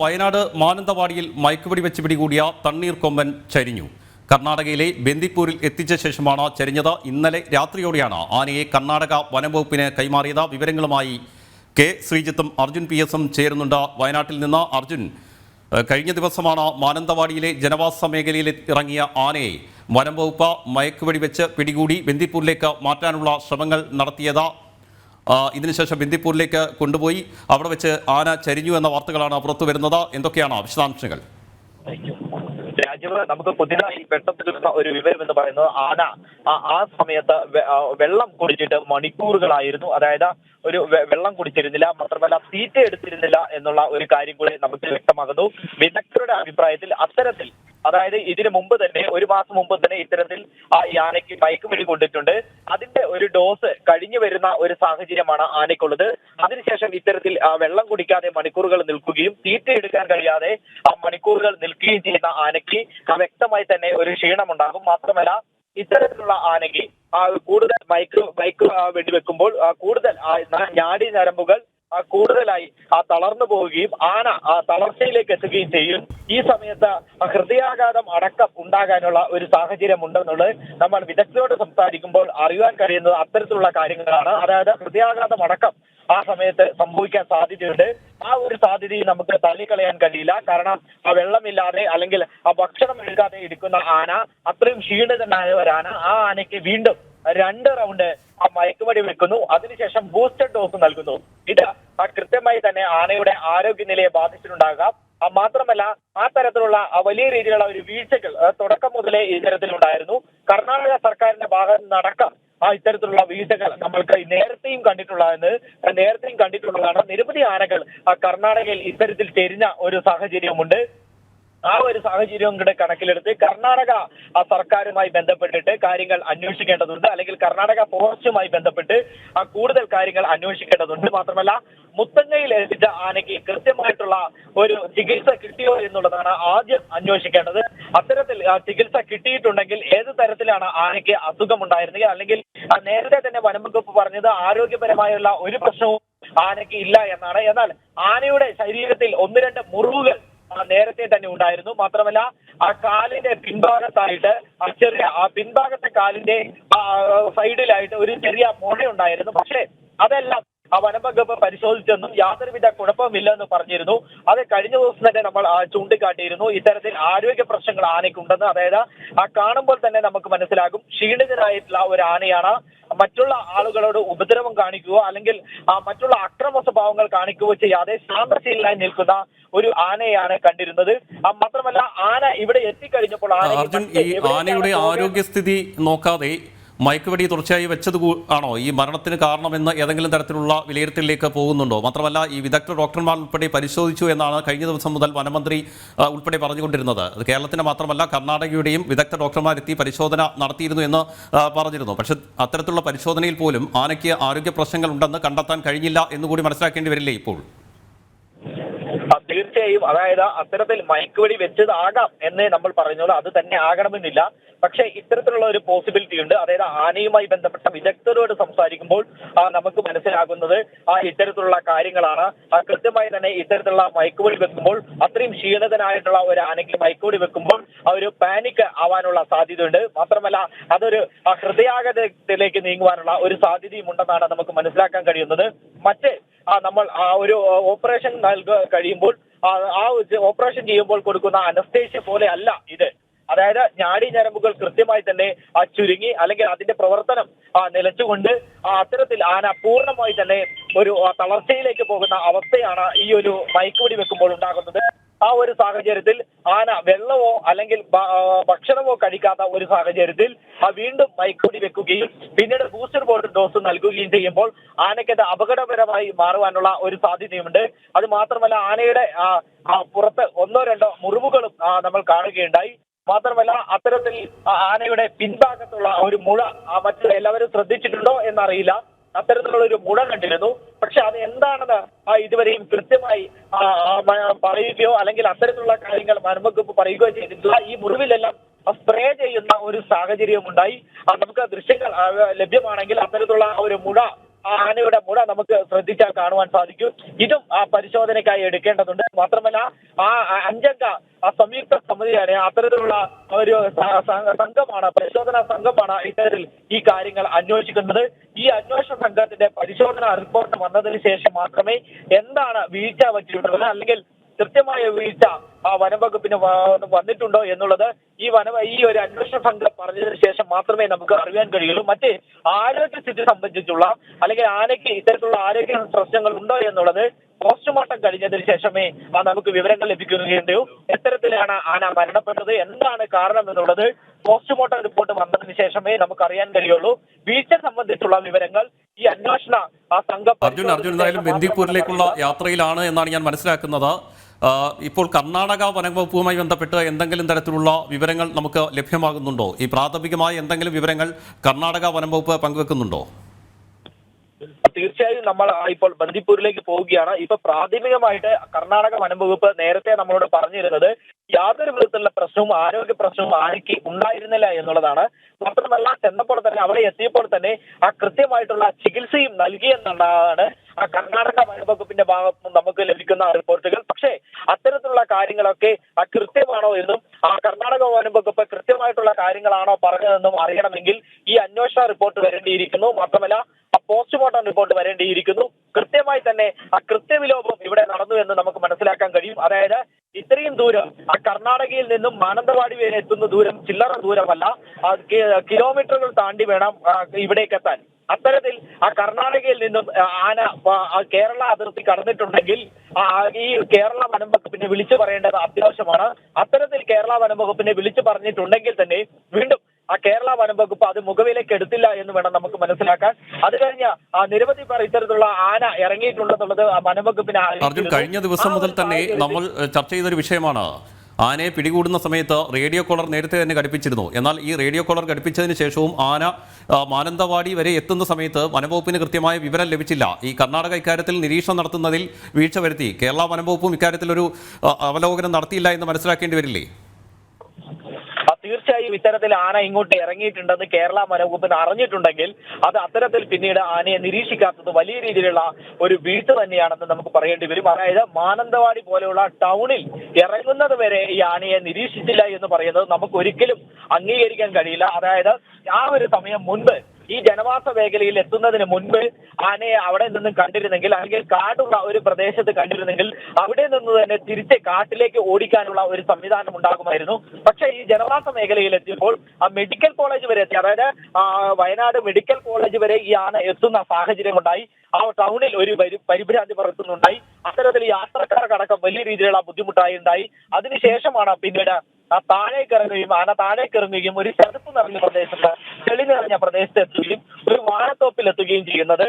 വയനാട് മാനന്തവാടിയിൽ മയക്കുപിടി വെച്ച് പിടികൂടിയ തണ്ണീർ കൊമ്പൻ ചരിഞ്ഞു. കർണാടകയിലെ ബന്ദിപ്പൂരിൽ എത്തിച്ച ശേഷമാണ് ചരിഞ്ഞത്. ഇന്നലെ രാത്രിയോടെയാണ് ആനയെ കർണാടക വനംവകുപ്പിന് കൈമാറിയത്. വിവരങ്ങളുമായി കെ ശ്രീജിത്തും അർജുൻ പി എസും ചേരുന്നുണ്ട്. വയനാട്ടിൽ നിന്ന് അർജുൻ കഴിഞ്ഞ ദിവസമാണ് മാനന്തവാടിയിലെ ജനവാസ മേഖലയിൽ ഇറങ്ങിയ ആനയെ വനംവകുപ്പ് മയക്കുവെടി വെച്ച് പിടികൂടി ബന്ദിപ്പൂരിലേക്ക് മാറ്റാനുള്ള ശ്രമങ്ങൾ നടത്തിയത്. ഇതിനുശേഷം ബിന്ദിപ്പൂരിലേക്ക് കൊണ്ടുപോയി അവിടെ വെച്ച് ആന ചരിഞ്ഞു എന്ന വാർത്തകളാണ് പുറത്തു വരുന്നത്. എന്തൊക്കെയാണ് വിശദാംശങ്ങൾ? നമുക്ക് പുതിയതായി പെട്ടെന്ന് ഒരു വിവരം എന്ന് പറയുന്നത് ആന ആ സമയത്ത് വെള്ളം കുടിച്ചിട്ട് മണിക്കൂറുകളായിരുന്നു. അതായത് ഒരു വെള്ളം കുടിച്ചിരുന്നില്ല മാത്രമല്ല തീറ്റ എടുത്തിരുന്നില്ല എന്നുള്ള ഒരു കാര്യം കൂടി നമുക്ക് വ്യക്തമാകുന്നു. വിദഗ്ധരുടെ അഭിപ്രായത്തിൽ അത്തരത്തിൽ അതായത് ഇതിനു മുമ്പ് തന്നെ ഒരു മാസം മുമ്പ് തന്നെ ഇത്തരത്തിൽ ആ യാനയ്ക്ക് മയക്കുമരുന്ന് കൊണ്ടിട്ടുണ്ട്. അതിന്റെ ഒരു ഡോസ് കഴിഞ്ഞു വരുന്ന ഒരു സാഹചര്യമാണ് ആനയ്ക്കുള്ളത്. അതിനുശേഷം ഇത്തരത്തിൽ വെള്ളം കുടിക്കാതെ മണിക്കൂറുകൾ നിൽക്കുകയും തീറ്റ എടുക്കാൻ കഴിയാതെ ആ മണിക്കൂറുകൾ നിൽക്കുകയും ചെയ്യുന്ന ആനയ്ക്ക് വ്യക്തമായി തന്നെ ഒരു ക്ഷീണം ഉണ്ടാകും മാത്രമല്ല ഇത്തരത്തിലുള്ള ആനയ്ക്ക് കൂടുതൽ മൈക്രോ ആ, വെടിവെക്കുമ്പോൾ കൂടുതൽ ഞാടി ഞരമ്പുകൾ കൂടുതലായി ആ തളർന്നു പോവുകയും ആന ആ തളർച്ചയിലേക്ക് എത്തുകയും ചെയ്യും. ഈ സമയത്ത് ഹൃദയാഘാതം അടക്കം ഉണ്ടാകാനുള്ള ഒരു സാഹചര്യം ഉണ്ടെന്നുള്ളത് നമ്മൾ വിദഗ്ധരോട് സംസാരിക്കുമ്പോൾ അറിയാൻ കഴിയുന്നത് അത്തരത്തിലുള്ള കാര്യങ്ങളാണ്. അതായത് ഹൃദയാഘാതം അടക്കം ആ സമയത്ത് സംഭവിക്കാൻ സാധ്യതയുണ്ട്. ആ ഒരു സാധ്യതയും നമുക്ക് തള്ളിക്കളയാൻ കഴിയില്ല. കാരണം ആ വെള്ളമില്ലാതെ അല്ലെങ്കിൽ ആ ഭക്ഷണം എടുക്കാതെ ഇരിക്കുന്ന ആന അത്രയും ക്ഷീണിതനായ ഒരു ആന ആ ആനയ്ക്ക് വീണ്ടും രണ്ട് റൗണ്ട് ആ മയക്കുമടി വെക്കുന്നു. അതിനുശേഷം ബൂസ്റ്റർ ഡോസ് നൽകുന്നു. ഇത് കൃത്യമായി തന്നെ ആനയുടെ ആരോഗ്യനിലയെ ബാധിച്ചിട്ടുണ്ടാകാം. മാത്രമല്ല ആ തരത്തിലുള്ള വലിയ രീതിയിലുള്ള ഒരു വീഴ്ചകൾ തുടക്കം മുതലേ ഇത്തരത്തിലുണ്ടായിരുന്നു കർണാടക സർക്കാരിന്റെ ഭാഗത്ത് നിന്നടക്കം ആ ഇത്തരത്തിലുള്ള വീഴ്ചകൾ നമ്മൾക്ക് നേരത്തെയും കണ്ടിട്ടുള്ളതെന്ന് നേരത്തെയും കണ്ടിട്ടുള്ളതാണ്. നിരവധി ആനകൾ കർണാടകയിൽ ഇത്തരത്തിൽ ചെരിഞ്ഞ ഒരു സാഹചര്യമുണ്ട് ആ ഒരു സാഹചര്യം കൂടെ കണക്കിലെടുത്ത് കർണാടക സർക്കാരുമായി ബന്ധപ്പെട്ടിട്ട് കാര്യങ്ങൾ അന്വേഷിക്കേണ്ടതുണ്ട്. അല്ലെങ്കിൽ കർണാടക ഫോറസ്റ്റുമായി ബന്ധപ്പെട്ട് ആ കൂടുതൽ കാര്യങ്ങൾ അന്വേഷിക്കേണ്ടതുണ്ട്. മാത്രമല്ല മുത്തങ്ങയിൽ എത്തിച്ച ആനയ്ക്ക് കൃത്യമായിട്ടുള്ള ഒരു ചികിത്സ കിട്ടിയോ എന്നുള്ളതാണ് ആദ്യം അന്വേഷിക്കേണ്ടത്. അത്തരത്തിൽ ചികിത്സ കിട്ടിയിട്ടുണ്ടെങ്കിൽ ഏത് തരത്തിലാണ് ആനയ്ക്ക് അസുഖമുണ്ടായിരുന്നത്? അല്ലെങ്കിൽ നേരത്തെ തന്നെ വനംവകുപ്പ് പറഞ്ഞത് ആരോഗ്യപരമായുള്ള ഒരു പ്രശ്നവും ആനയ്ക്ക് ഇല്ല എന്നാണ്. എന്നാൽ ആനയുടെ ശരീരത്തിൽ ഒന്ന് രണ്ട് മുറിവുകൾ നേരത്തെ തന്നെ ഉണ്ടായിരുന്നു. മാത്രമല്ല ആ കാലിന്റെ പിൻഭാഗത്തായിട്ട് ആ ചെറിയ ആ പിൻഭാഗത്തെ കാലിന്റെ സൈഡിലായിട്ട് ഒരു ചെറിയ മുഴയുണ്ടായിരുന്നു പക്ഷേ അതെല്ലാം ആ വനംവകുപ്പ് പരിശോധിച്ചെന്നും യാതൊരുവിധ കുഴപ്പമില്ലെന്ന് പറഞ്ഞിരുന്നു. അത് കഴിഞ്ഞ ദിവസം തന്നെ നമ്മൾ ചൂണ്ടിക്കാട്ടിയിരുന്നു. ഇത്തരത്തിൽ ആരോഗ്യ പ്രശ്നങ്ങൾ ആനയ്ക്കുണ്ടെന്ന്. അതായത് ആ കാണുമ്പോൾ തന്നെ നമുക്ക് മനസ്സിലാകും. ക്ഷീണിതനായിട്ടുള്ള ഒരു ആനയാണ് മറ്റുള്ള ആളുകളോട് ഉപദ്രവം കാണിക്കുകയോ അല്ലെങ്കിൽ മറ്റുള്ള അക്രമ സ്വഭാവങ്ങൾ കാണിക്കുകയോ ചെയ്യാതെ ശാന്തശീലനായി നിൽക്കുന്ന ഒരു ആനയാണ് കണ്ടിരുന്നത്. മാത്രമല്ല ആന ഇവിടെ എത്തിക്കഴിഞ്ഞപ്പോൾ ആനയുടെ ആരോഗ്യസ്ഥിതി നോക്കാതെ മയക്കുവെടി തുടർച്ചയായി വെച്ചത് ആണോ? ഈ മരണത്തിന് കാരണമെന്ന് ഏതെങ്കിലും തരത്തിലുള്ള വിലയിരുത്തലിലേക്ക് പോകുന്നുണ്ടോ? മാത്രമല്ല ഈ വിദഗ്ധ ഡോക്ടർമാർ ഉൾപ്പെടെ പരിശോധിച്ചു എന്നാണ് കഴിഞ്ഞ ദിവസം മുതൽ വനമന്ത്രി ഉൾപ്പെടെ പറഞ്ഞുകൊണ്ടിരുന്നത്. അത് കേരളത്തിന് മാത്രമല്ല കർണാടകയുടെയും വിദഗ്ധ ഡോക്ടർമാരെത്തി പരിശോധന നടത്തിയിരുന്നു എന്ന് പറഞ്ഞിരുന്നു. പക്ഷേ അത്തരത്തിലുള്ള പരിശോധനയിൽ പോലും ആനയ്ക്ക് ആരോഗ്യ പ്രശ്നങ്ങൾ ഉണ്ടെന്ന് കണ്ടെത്താൻ കഴിഞ്ഞില്ല എന്നുകൂടി മനസ്സിലാക്കേണ്ടി വരില്ലേ ഇപ്പോൾ? തീർച്ചയായും അതായത് അത്തരത്തിൽ മയക്കുവെടി വെച്ചതാകാം എന്ന് നമ്മൾ പറഞ്ഞോളൂ. അത് തന്നെ ആകണമെന്നില്ല. പക്ഷേ ഇത്തരത്തിലുള്ള ഒരു പോസിബിലിറ്റി ഉണ്ട്. അതായത് ആനയുമായി ബന്ധപ്പെട്ട വിദഗ്ധരോട് സംസാരിക്കുമ്പോൾ നമുക്ക് മനസ്സിലാകുന്നത് ആ ഇത്തരത്തിലുള്ള കാര്യങ്ങളാണ്. കൃത്യമായി തന്നെ ഇത്തരത്തിലുള്ള മയക്കുവെടി വെക്കുമ്പോൾ അത്രയും ക്ഷീണിതനായിട്ടുള്ള ഒരു ആനയ്ക്ക് മയക്കുവെടി വെക്കുമ്പോൾ ആ ഒരു പാനിക് ആവാനുള്ള സാധ്യതയുണ്ട്. മാത്രമല്ല അതൊരു ഹൃദയാഘാതത്തിലേക്ക് നീങ്ങുവാനുള്ള ഒരു സാധ്യതയും ഉണ്ടെന്നാണ് നമുക്ക് മനസ്സിലാക്കാൻ കഴിയുന്നത്. മറ്റ് നമ്മൾ ആ ഒരു ഓപ്പറേഷൻ നൽക കഴിയുമ്പോൾ ആ ഓപ്പറേഷൻ ചെയ്യുമ്പോൾ കൊടുക്കുന്ന അനസ്തേഷ്യ പോലെ അല്ല ഇത്. അതായത് ഞാടി ഞരമ്പുകൾ കൃത്യമായി തന്നെ ആ ചുരുങ്ങി അല്ലെങ്കിൽ അതിന്റെ പ്രവർത്തനം ആ നിലച്ചുകൊണ്ട് ആ അത്തരത്തിൽ ആന പൂർണമായി തന്നെ ഒരു തളർച്ചയിലേക്ക് പോകുന്ന അവസ്ഥയാണ് ഈ ഒരു മയക്കുവെടി വെക്കുമ്പോൾ ഉണ്ടാകുന്നത്. ആ ഒരു സാഹചര്യത്തിൽ ആന വെള്ളമോ അല്ലെങ്കിൽ ഭക്ഷണമോ കഴിക്കാത്ത ഒരു സാഹചര്യത്തിൽ ആ വീണ്ടും മയക്കുവെടി വെക്കുകയും പിന്നീട് ബൂസ്റ്റർ ബോർഡ് ഡോസ് നൽകുകയും ചെയ്യുമ്പോൾ ആനയ്ക്കത് അപകടപരമായി മാറുവാനുള്ള ഒരു സാധ്യതയുണ്ട് അത് മാത്രമല്ല ആനയുടെ പുറത്ത് ഒന്നോ രണ്ടോ മുറിവുകളും നമ്മൾ കാണുകയുണ്ടായി. മാത്രമല്ല അത്തരത്തിൽ ആനയുടെ പിൻഭാഗത്തുള്ള ഒരു മുഴ മറ്റ് എല്ലാവരും ശ്രദ്ധിച്ചിട്ടുണ്ടോ എന്നറിയില്ല. അത്തരത്തിലുള്ള ഒരു ഗുണം കണ്ടിരുന്നു. പക്ഷെ അത് എന്താണെന്ന് ഇതുവരെയും കൃത്യമായി പറയുകയോ അല്ലെങ്കിൽ അത്തരത്തിലുള്ള കാര്യങ്ങൾ മർമ്മക്കുപ്പ് പറയുകയോ ചെയ്തിട്ടില്ല. ഈ മുറിവിലെല്ലാം സ്പ്രേ ചെയ്യുന്ന ഒരു സാഹചര്യം ഉണ്ടായി ആ, നമുക്ക് ദൃശ്യങ്ങൾ ലഭ്യമാണെങ്കിൽ അത്തരത്തിലുള്ള ഒരു മുഴ ആനയുടെ മുട നമുക്ക് ശ്രദ്ധിച്ചാൽ കാണുവാൻ സാധിക്കും. ഇതും ആ പരിശോധനയ്ക്കായി എടുക്കേണ്ടതുണ്ട്. മാത്രമല്ല ആ അഞ്ചംഗ ആ സംയുക്ത സമിതിയാണ് അത്തരത്തിലുള്ള ഒരു സംഘമാണ് പരിശോധനാ സംഘമാണ് ഇത്തരത്തിൽ ഈ കാര്യങ്ങൾ അന്വേഷിക്കുന്നത്. ഈ അന്വേഷണ സംഘത്തിന്റെ പരിശോധനാ റിപ്പോർട്ട് വന്നതിന് ശേഷം മാത്രമേ എന്താണ് വീഴ്ച പറ്റിയിട്ടുള്ളത്? അല്ലെങ്കിൽ കൃത്യമായ വീഴ്ച ആ വനംവകുപ്പിന് വന്നിട്ടുണ്ടോ എന്നുള്ളത് ഈ വന ഈ ഒരു അന്വേഷണ സംഘം പറഞ്ഞതിന് ശേഷം മാത്രമേ നമുക്ക് അറിയാൻ കഴിയുള്ളൂ. മറ്റ് ആരോഗ്യസ്ഥിതി സംബന്ധിച്ചുള്ള അല്ലെങ്കിൽ ആനയ്ക്ക് ഇത്തരത്തിലുള്ള ആരോഗ്യ പ്രശ്നങ്ങൾ ഉണ്ടോ എന്നുള്ളത് പോസ്റ്റ്മോർട്ടം കഴിഞ്ഞതിന് ശേഷമേ നമുക്ക് വിവരങ്ങൾ ലഭിക്കുകയുണ്ടോ എത്തരത്തിലാണ് ആന മരണപ്പെട്ടത്? എന്താണ് കാരണം എന്നുള്ളത് പോസ്റ്റ്മോർട്ടം റിപ്പോർട്ട് വന്നതിന് ശേഷമേ നമുക്ക് അറിയാൻ കഴിയുള്ളൂ. വീഴ്ച സംബന്ധിച്ചുള്ള വിവരങ്ങൾ ഈ അന്വേഷണ സംഘം അർജുൻ അർജുൻ എന്തായാലും ബന്ദിപ്പൂരിലേക്കുള്ള യാത്രയിലാണ് എന്നാണ് ഞാൻ മനസ്സിലാക്കുന്നത്. ഇപ്പോൾ കർണാടക വനംവകുപ്പുമായി ബന്ധപ്പെട്ട് എന്തെങ്കിലും തരത്തിലുള്ള വിവരങ്ങൾ നമുക്ക് ലഭ്യമാകുന്നുണ്ടോ? ഈ പ്രാഥമികമായ എന്തെങ്കിലും വിവരങ്ങൾ കർണാടക വനംവകുപ്പ് പങ്കുവെക്കുന്നുണ്ടോ? തീർച്ചയായും നമ്മൾ ഇപ്പോൾ ബന്ദിപ്പൂരിലേക്ക് പോവുകയാണ്. ഇപ്പൊ പ്രാഥമികമായിട്ട് കർണാടക വനം വകുപ്പ് നേരത്തെ നമ്മളോട് പറഞ്ഞിരുന്നത് യാതൊരു വിധത്തിലുള്ള പ്രശ്നവും ആരോഗ്യ പ്രശ്നവും ആർക്ക് ഉണ്ടായിരുന്നില്ല എന്നുള്ളതാണ്. മാത്രമല്ല ചെന്നപ്പോൾ തന്നെ അവിടെ എത്തിയപ്പോൾ തന്നെ ആ കൃത്യമായിട്ടുള്ള ചികിത്സയും നൽകിയെന്നുള്ളതാണ് ആ കർണാടക വനംവകുപ്പിന്റെ ഭാഗത്ത് നിന്ന് നമുക്ക് ലഭിക്കുന്ന റിപ്പോർട്ടുകൾ. പക്ഷേ അത്തരത്തിലുള്ള കാര്യങ്ങളൊക്കെ കൃത്യമാണോ എന്നും ആ കർണാടക വനംവകുപ്പ് കൃത്യമായിട്ടുള്ള കാര്യങ്ങളാണോ പറഞ്ഞതെന്നും അറിയണമെങ്കിൽ ഈ അന്വേഷണ റിപ്പോർട്ട് വരേണ്ടിയിരിക്കുന്നു. മാത്രമല്ല പോസ്റ്റ്മോർട്ടം റിപ്പോർട്ട് വരേണ്ടിയിരിക്കുന്നു. കൃത്യമായി തന്നെ ആ കൃത്യവിലോപം ഇവിടെ നടന്നു എന്ന് നമുക്ക് മനസ്സിലാക്കാൻ കഴിയും. അതായത് ഇത്രയും ദൂരം ആ കർണാടകയിൽ നിന്നും മാനന്തവാടി വരെ എത്തുന്ന ദൂരം ചില്ലറ ദൂരമല്ല. കിലോമീറ്ററുകൾ താണ്ടി വേണം ഇവിടേക്ക് എത്താൻ. അത്തരത്തിൽ ആ കർണാടകയിൽ നിന്നും ആന കേരള അതിർത്തി കടന്നിട്ടുണ്ടെങ്കിൽ ഈ കേരള വനം വകുപ്പിനെ വിളിച്ചു പറയേണ്ടത് അത്യാവശ്യമാണ്. അത്തരത്തിൽ കേരള വനം വകുപ്പിനെ വിളിച്ചു പറഞ്ഞിട്ടുണ്ടെങ്കിൽ തന്നെ വീണ്ടും ആ കേരള വനം വകുപ്പ് അത് മുഖവിലേക്ക് എടുത്തില്ല എന്ന് വേണം നമുക്ക് മനസ്സിലാക്കാൻ. അത് കഴിഞ്ഞ ആ നിരവധി പേർ ഇത്തരത്തിലുള്ള ആന ഇറങ്ങിയിട്ടുണ്ടെന്നുള്ളത് ആ വനം വകുപ്പിനെ അർജുൻ കഴിഞ്ഞ ദിവസം മുതൽ തന്നെ നമ്മൾ ചർച്ച ചെയ്തൊരു വിഷയമാണ്. ആനയെ പിടികൂടുന്ന സമയത്ത് റേഡിയോ കോളർ നേരത്തെ തന്നെ ഘടിപ്പിച്ചിരുന്നു. എന്നാൽ ഈ റേഡിയോ കോളർ ഘടിപ്പിച്ചതിന് ശേഷവും ആന മാനന്തവാടി വരെ എത്തുന്ന സമയത്ത് വനംവകുപ്പിന് കൃത്യമായ വിവരം ലഭിച്ചില്ല. ഈ കർണാടക ഇക്കാര്യത്തിൽ നിരീക്ഷണം നടത്തുന്നതിൽ വീഴ്ച വരുത്തി. കേരള വനംവകുപ്പും ഇക്കാര്യത്തിൽ ഒരു അവലോകനം നടത്തിയില്ല എന്ന് മനസ്സിലാക്കേണ്ടി വരില്ലേ? ഇത്തരത്തിൽ ആന ഇങ്ങോട്ട് ഇറങ്ങിയിട്ടുണ്ടെന്ന് കേരള വനവകുപ്പിന് അറിഞ്ഞിട്ടുണ്ടെങ്കിൽ അത് അത്തരത്തിൽ പിന്നീട് ആനയെ നിരീക്ഷിക്കാത്തത് വലിയ രീതിയിലുള്ള ഒരു വീഴ്ച തന്നെയാണെന്ന് നമുക്ക് പറയേണ്ടി വരും. അതായത് മാനന്തവാടി പോലെയുള്ള ടൗണിൽ ഇറങ്ങുന്നത് വരെ ഈ ആനയെ നിരീക്ഷിച്ചില്ല എന്ന് പറയുന്നത് നമുക്ക് ഒരിക്കലും അംഗീകരിക്കാൻ കഴിയില്ല. അതായത് ആ ഒരു സമയം മുൻപ് ഈ ജനവാസ മേഖലയിൽ എത്തുന്നതിന് മുൻപ് ആനയെ അവിടെ നിന്നും കണ്ടിരുന്നെങ്കിൽ അല്ലെങ്കിൽ കാടുള്ള ഒരു പ്രദേശത്ത് കണ്ടിരുന്നെങ്കിൽ അവിടെ നിന്ന് തന്നെ തിരിച്ച് കാട്ടിലേക്ക് ഓടിക്കാനുള്ള ഒരു സംവിധാനം ഉണ്ടാകുമായിരുന്നു. പക്ഷേ ഈ ജനവാസ മേഖലയിൽ എത്തിയപ്പോൾ ആ മെഡിക്കൽ കോളേജ് വരെ എത്തി. അതായത് വയനാട് മെഡിക്കൽ കോളേജ് വരെ ഈ ആന എത്തുന്ന സാഹചര്യം ഉണ്ടായി ആ ടൗണിൽ ഒരു പരി- പരിഭ്രാന്തി പകർത്തുന്നുണ്ടായി അത്തരത്തിൽ യാത്രക്കാർക്കടക്കം വലിയ രീതിയിലുള്ള ബുദ്ധിമുട്ടായി ഉണ്ടായി. അതിനുശേഷമാണ് പിന്നീട് ആ താഴേക്ക് ഇറങ്ങുകയും ആന താഴേക്ക് ഇറങ്ങുകയും ഒരു ചെറുപ്പ് നിറഞ്ഞ പ്രദേശത്ത് ചെളി നിറഞ്ഞ പ്രദേശത്ത് എത്തുകയും ഒരു വാഴത്തോപ്പിൽ എത്തുകയും ചെയ്യുന്നത്